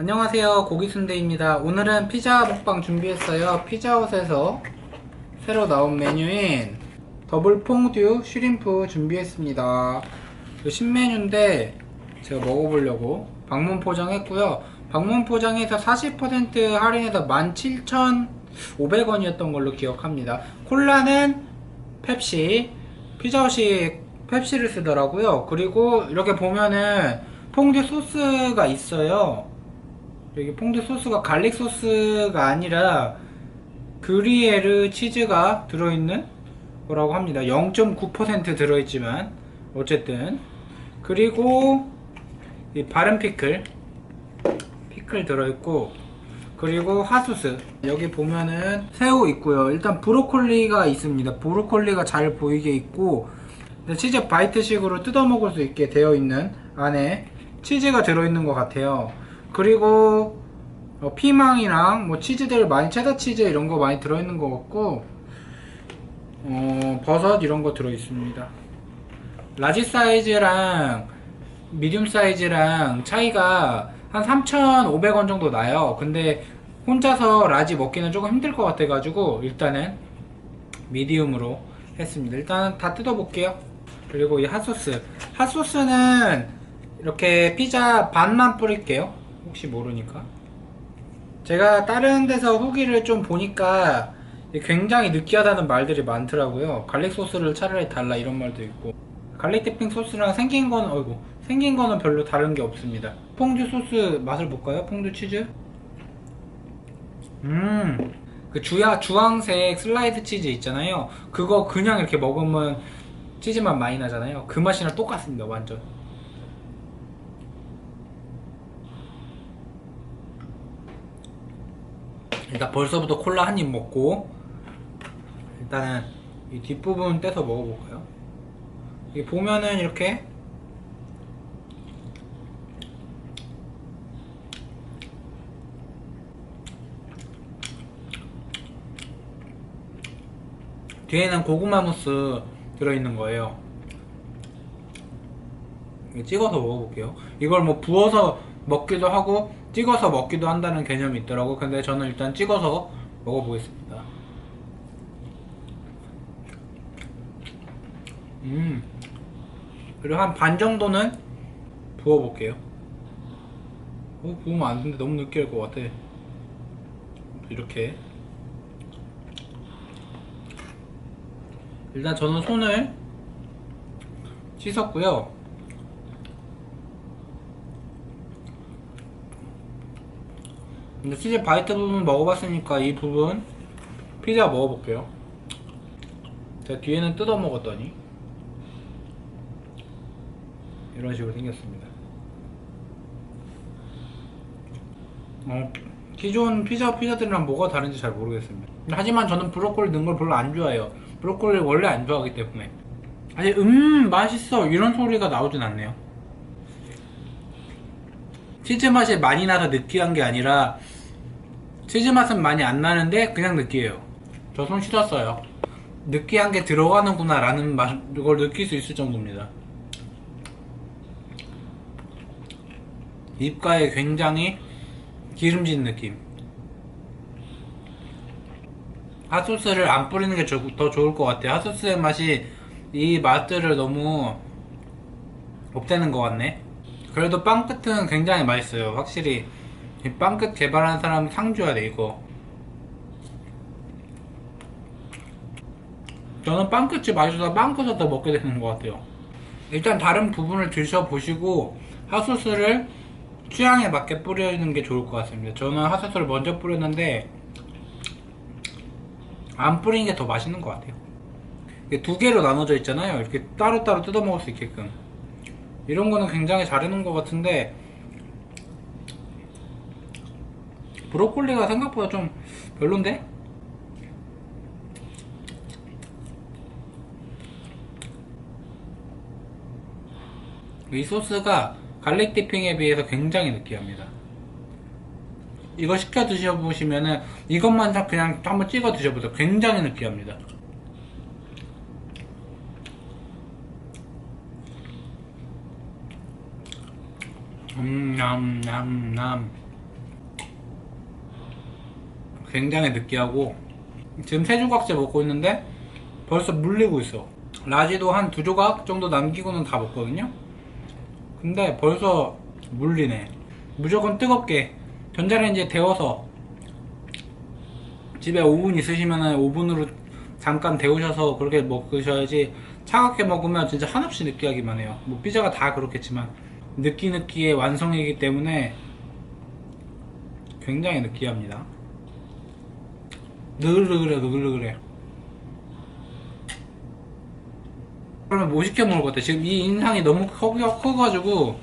안녕하세요. 고기순대입니다. 오늘은 피자 먹방 준비했어요. 피자헛에서 새로 나온 메뉴인 더블 퐁듀 슈림프 준비했습니다. 그 신메뉴인데 제가 먹어보려고 방문 포장했고요. 방문 포장해서 40% 할인해서 17,500원이었던 걸로 기억합니다. 콜라는 펩시 피자헛이 펩시를 쓰더라고요. 그리고 이렇게 보면은 퐁듀 소스가 있어요 여기 퐁듀 소스가 갈릭 소스가 아니라 그리에르 치즈가 들어있는 거라고 합니다. 0.9% 들어있지만 어쨌든 그리고 이 바른 피클 피클 들어있고 그리고 핫소스 여기 보면은 새우 있고요. 일단 브로콜리가 있습니다. 브로콜리가 잘 보이게 있고 치즈 바이트식으로 뜯어 먹을 수 있게 되어 있는 안에 치즈가 들어있는 것 같아요. 그리고 어, 피망이랑 뭐 치즈들 많이 체다 치즈 이런 거 많이 들어있는 것 같고 어, 버섯 이런 거 들어있습니다. 라지 사이즈랑 미디움 사이즈랑 차이가 한 3,500원 정도 나요. 근데 혼자서 라지 먹기는 조금 힘들 것 같아 가지고 일단은 미디움으로 했습니다. 일단 다 뜯어 볼게요. 그리고 이 핫소스. 핫소스는 이렇게 피자 반만 뿌릴게요. 혹시 모르니까. 제가 다른 데서 후기를 좀 보니까 굉장히 느끼하다는 말들이 많더라고요. 갈릭 소스를 차라리 달라 이런 말도 있고. 갈릭 디핑 소스랑 생긴 건, 어이구, 생긴 거는 별로 다른 게 없습니다. 퐁듀 소스 맛을 볼까요? 퐁듀 치즈? 음, 그 주야, 주황색 슬라이드 치즈 있잖아요. 그거 그냥 이렇게 먹으면 치즈맛 많이 나잖아요. 그 맛이랑 똑같습니다, 완전. 일단 벌써부터 콜라 한 입 먹고 일단은 이 뒷부분 떼서 먹어볼까요? 이게 보면은 이렇게 뒤에는 고구마 무스 들어있는 거예요. 찍어서 먹어볼게요. 이걸 뭐 부어서 먹기도 하고 찍어서 먹기도 한다는 개념이 있더라고. 근데 저는 일단 찍어서 먹어보겠습니다. 음. 그리고 한 반 정도는 부어볼게요. 어, 부으면 안 되는데 너무 느끼할 것 같아. 이렇게. 일단 저는 손을 씻었고요. 근데 치즈 바이트 부분 먹어봤으니까 이 부분 피자 먹어볼게요. 제가 뒤에는 뜯어 먹었더니 이런 식으로 생겼습니다. 어, 기존 피자 피자들이랑 뭐가 다른지 잘 모르겠습니다. 하지만 저는 브로콜리 넣은 걸 별로 안 좋아해요. 브로콜리 원래 안 좋아하기 때문에. 아니 음 맛있어 이런 소리가 나오진 않네요. 치즈 맛이 많이 나서 느끼한 게 아니라 치즈 맛은 많이 안 나는데 그냥 느끼해요. 저 손 씻었어요. 느끼한 게 들어가는구나 라는 맛, 이걸 느낄 수 있을 정도입니다. 입가에 굉장히 기름진 느낌. 핫소스를 안 뿌리는 게 더 좋을 것 같아요. 핫소스의 맛이 이 맛들을 너무 없애는 것 같네. 그래도 빵 끝은 굉장히 맛있어요. 확실히 이빵끝 개발한 사람 상 줘야 돼 이거. 저는 빵 끝이 맛있어서 빵 끝을 더 먹게 되는 것 같아요. 일단 다른 부분을 드셔보시고 핫소스를 취향에 맞게 뿌리는 게 좋을 것 같습니다. 저는 핫소스를 먼저 뿌렸는데 안 뿌리는 게 더 맛있는 것 같아요. 두 개로 나눠져 있잖아요. 이렇게 따로따로 뜯어 먹을 수 있게끔. 이런 거는 굉장히 잘 해놓은 것 같은데 브로콜리가 생각보다 좀 별론데? 이 소스가 갈릭 디핑에 비해서 굉장히 느끼합니다. 이거 시켜 드셔보시면은 이것만 그냥 한번 찍어 드셔보세요. 굉장히 느끼합니다. 음, 남, 남, 남. 굉장히 느끼하고 지금 세 조각째 먹고 있는데 벌써 물리고 있어. 라지도 한 두 조각 정도 남기고는 다 먹거든요. 근데 벌써 물리네. 무조건 뜨겁게. 전자레인지에 데워서 집에 오븐 있으시면 오븐으로 잠깐 데우셔서 그렇게 먹으셔야지 차갑게 먹으면 진짜 한없이 느끼하기만 해요. 뭐 피자가 다 그렇겠지만 느끼느끼의 완성이기 때문에 굉장히 느끼합니다. 느글느글해 느글느글해. 그러면 뭐 시켜 먹을 것 같아? 지금 이 인상이 너무 커, 커가지고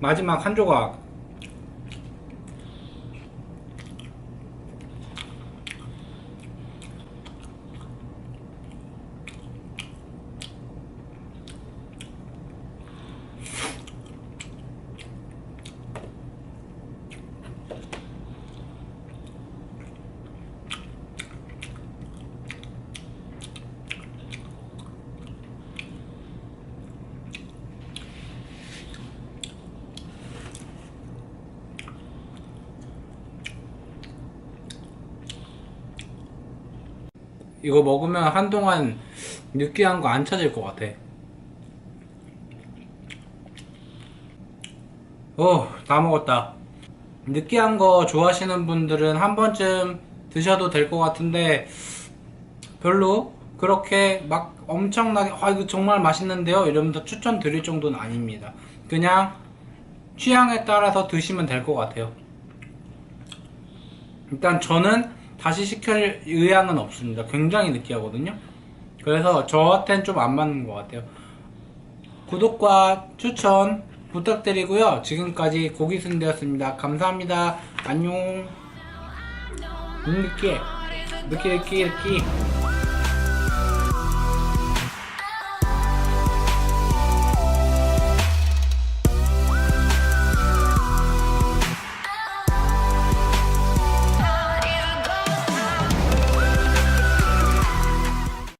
마지막 한 조각 이거 먹으면 한동안 느끼한 거 안 찾을 것 같아. 어, 다 먹었다. 느끼한 거 좋아하시는 분들은 한 번쯤 드셔도 될 것 같은데, 별로 그렇게 막 엄청나게, 아, 이거 정말 맛있는데요? 이러면서 추천드릴 정도는 아닙니다. 그냥 취향에 따라서 드시면 될 것 같아요. 일단 저는 다시 시킬 의향은 없습니다. 굉장히 느끼하거든요. 그래서 저한테는 좀 안 맞는 것 같아요. 구독과 추천 부탁드리고요. 지금까지 고기순대였습니다. 감사합니다. 안녕. 음, 느끼해. 느끼, 느끼, 느끼.